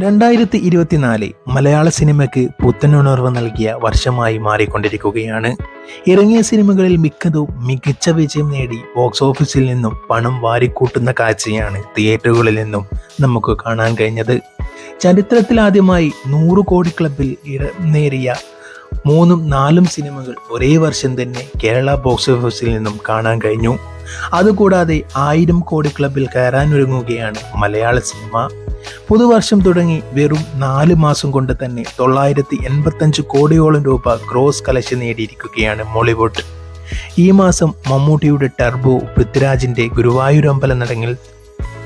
രണ്ടായിരത്തി ഇരുപത്തിനാല് മലയാള സിനിമയ്ക്ക് പുത്തനുണർവ് നൽകിയ വർഷമായി മാറിക്കൊണ്ടിരിക്കുകയാണ്. ഇറങ്ങിയ സിനിമകളിൽ മിക്കതും മികച്ച വിജയം നേടി ബോക്സ് ഓഫീസിൽ നിന്നും പണം വാരിക്കൂട്ടുന്ന കാഴ്ചയാണ് തിയേറ്ററുകളിൽ നിന്നും നമുക്ക് കാണാൻ കഴിഞ്ഞത്. ചരിത്രത്തിലാദ്യമായി നൂറ് കോടി ക്ലബിൽ ഇടം നേരിയ മൂന്നും നാലും സിനിമകൾ ഒരേ വർഷം തന്നെ കേരള ബോക്സ് ഓഫീസിൽ നിന്നും കാണാൻ കഴിഞ്ഞു. അതുകൂടാതെ ആയിരം കോടി ക്ലബിൽ കയറാനൊരുങ്ങുകയാണ് മലയാള സിനിമ. പുതുവർഷം തുടങ്ങി വെറും നാല് മാസം കൊണ്ട് തന്നെ തൊള്ളായിരത്തി എൺപത്തഞ്ച് കോടിയോളം രൂപ ഗ്രോസ് കളക്ഷൻ നേടിയിരിക്കുകയാണ് മോളിവുഡ്. ഈ മാസം മമ്മൂട്ടിയുടെ ടർബോ പൃഥ്വിരാജിന്റെ ഗുരുവായൂരമ്പല നടങ്ങിൽ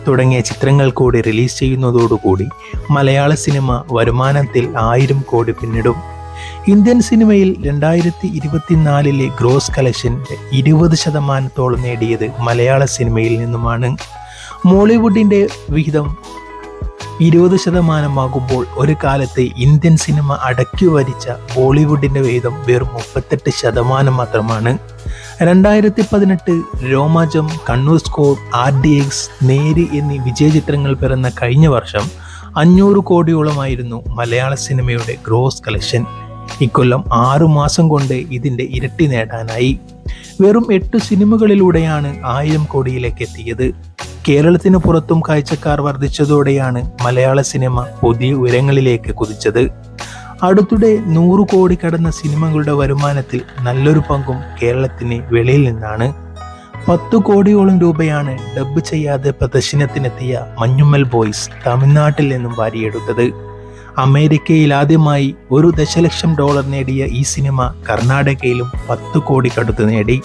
തുടങ്ങിയ ചിത്രങ്ങൾ കൂടി റിലീസ് ചെയ്യുന്നതോടുകൂടി മലയാള സിനിമ വരുമാനത്തിൽ ആയിരം കോടി പിന്നിടും. ഇന്ത്യൻ സിനിമയിൽ രണ്ടായിരത്തി ഇരുപത്തിനാലിലെ ഗ്രോസ് കളക്ഷന്റെ ഇരുപത് ശതമാനത്തോളം നേടിയത് മലയാള സിനിമയിൽ നിന്നുമാണ്. മോളിവുഡിന്റെ വിഹിതം ഇരുപത് ശതമാനമാകുമ്പോൾ ഒരു കാലത്ത് ഇന്ത്യൻ സിനിമ അടക്കി വരിച്ച ബോളിവുഡിന്റെ വേദം വെറും മുപ്പത്തെട്ട് ശതമാനം മാത്രമാണ്. രണ്ടായിരത്തി പതിനെട്ട് Romancham Kannur squad R D X Neru എന്നീ വിജയ ചിത്രങ്ങൾ പിറന്ന കഴിഞ്ഞ വർഷം അഞ്ഞൂറ് കോടിയോളമായിരുന്നു മലയാള സിനിമയുടെ ഗ്രോസ് കളക്ഷൻ. ഇക്കൊല്ലം ആറു മാസം കൊണ്ട് ഇതിന്റെ ഇരട്ടി നേടാനായി. വെറും എട്ട് സിനിമകളിലൂടെയാണ് ആയിരം കോടിയിലേക്ക് എത്തിയത്. കേരളത്തിന് പുറത്തും കാഴ്ചക്കാർ വർദ്ധിച്ചതോടെയാണ് മലയാള സിനിമ പുതിയ ഉയരങ്ങളിലേക്ക് കുതിച്ചത്. അടുത്തിടെ നൂറ് കോടി കടന്ന സിനിമകളുടെ വരുമാനത്തിൽ നല്ലൊരു പങ്കും കേരളത്തിന് വെളിയിൽ നിന്നാണ്. പത്തു കോടിയോളം രൂപയാണ് ഡബ് ചെയ്യാതെ പ്രദർശനത്തിനെത്തിയ മഞ്ഞുമ്മൽ ബോയ്സ് തമിഴ്നാട്ടിൽ നിന്നും വാരിയെടുത്തത്. അമേരിക്കയിൽ ആദ്യമായി ഒരു ദശലക്ഷം ഡോളർ നേടിയ ഈ സിനിമ കർണാടകയിലും പത്തു കോടി കടുത്ത് നേടി.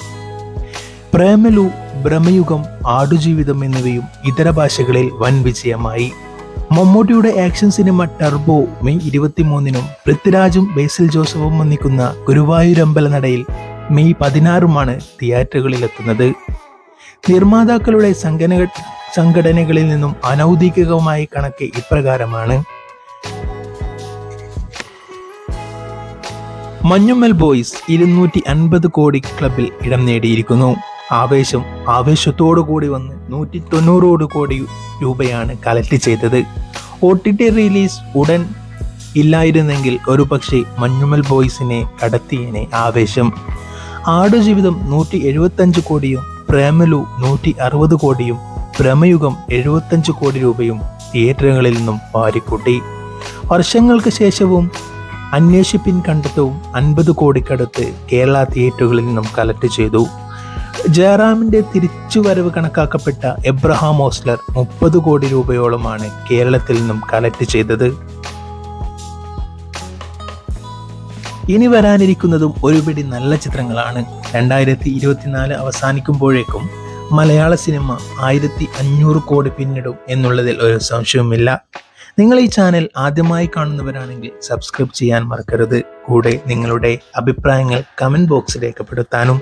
പ്രേമലു ഭ്രമയുഗം ആടുജീവിതം എന്നിവയും ഇതര ഭാഷകളിൽ വൻ വിജയമായി. മമ്മൂട്ടിയുടെ ആക്ഷൻ സിനിമ ടർബോ മെയ് ഇരുപത്തിമൂന്നിനും പൃഥ്വിരാജും ബേസിൽ ജോസഫും വന്നിക്കുന്ന ഗുരുവായൂരമ്പല നടയിൽ മെയ് പതിനാറുമാണ് തിയേറ്ററുകളിലെത്തുന്നത്. നിർമ്മാതാക്കളുടെ സംഘടന സംഘടനകളിൽ നിന്നും അനൗദ്യോഗികമായ കണക്ക് ഇപ്രകാരമാണ്. മഞ്ഞുമ്മൽ ബോയ്സ് ഇരുന്നൂറ്റി അൻപത് കോടി ക്ലബിൽ ഇടം നേടിയിരിക്കുന്നു. ആവേശം ആവേശത്തോടു കൂടി വന്ന് നൂറ്റി തൊണ്ണൂറോട് കോടി രൂപയാണ് കളക്ട് ചെയ്തത്. ഒ ടി ടി റിലീസ് ഉടൻ ഇല്ലായിരുന്നെങ്കിൽ ഒരു പക്ഷേ മഞ്ഞുമൽ ബോയ്സിനെ കടത്തിയനെ ആവേശം. ആടുജീവിതം നൂറ്റി എഴുപത്തഞ്ച് കോടിയും പ്രേമലു നൂറ്റി അറുപത് കോടിയും ഭ്രമയുഗം എഴുപത്തഞ്ച് കോടി രൂപയും തിയേറ്ററുകളിൽ നിന്നും വാരിക്കൂട്ടി. വർഷങ്ങൾക്ക് ശേഷവും അന്വേഷിപ്പിൻ കണ്ടെത്തവും അൻപത് കോടിക്കടുത്ത് കേരള തിയേറ്ററുകളിൽ നിന്നും കളക്ട് ചെയ്തു. ജയറാമിന്റെ തിരിച്ചുവരവ് കണക്കാക്കപ്പെട്ട എബ്രഹാം ഓസ്ലർ മുപ്പത് കോടി രൂപയോളമാണ് കേരളത്തിൽ നിന്നും കളക്ട് ചെയ്തത്. ഇനി വരാനിരിക്കുന്നതും ഒരുപിടി നല്ല ചിത്രങ്ങളാണ്. രണ്ടായിരത്തി ഇരുപത്തിനാല് അവസാനിക്കുമ്പോഴേക്കും മലയാള സിനിമ ആയിരത്തി അഞ്ഞൂറ് കോടി പിന്നിടും എന്നുള്ളതിൽ ഒരു സംശയവുമില്ല. നിങ്ങൾ ഈ ചാനൽ ആദ്യമായി കാണുന്നവരാണെങ്കിൽ സബ്സ്ക്രൈബ് ചെയ്യാൻ മറക്കരുത്. കൂടെ നിങ്ങളുടെ അഭിപ്രായങ്ങൾ കമന്റ് ബോക്സിൽ രേഖപ്പെടുത്താനും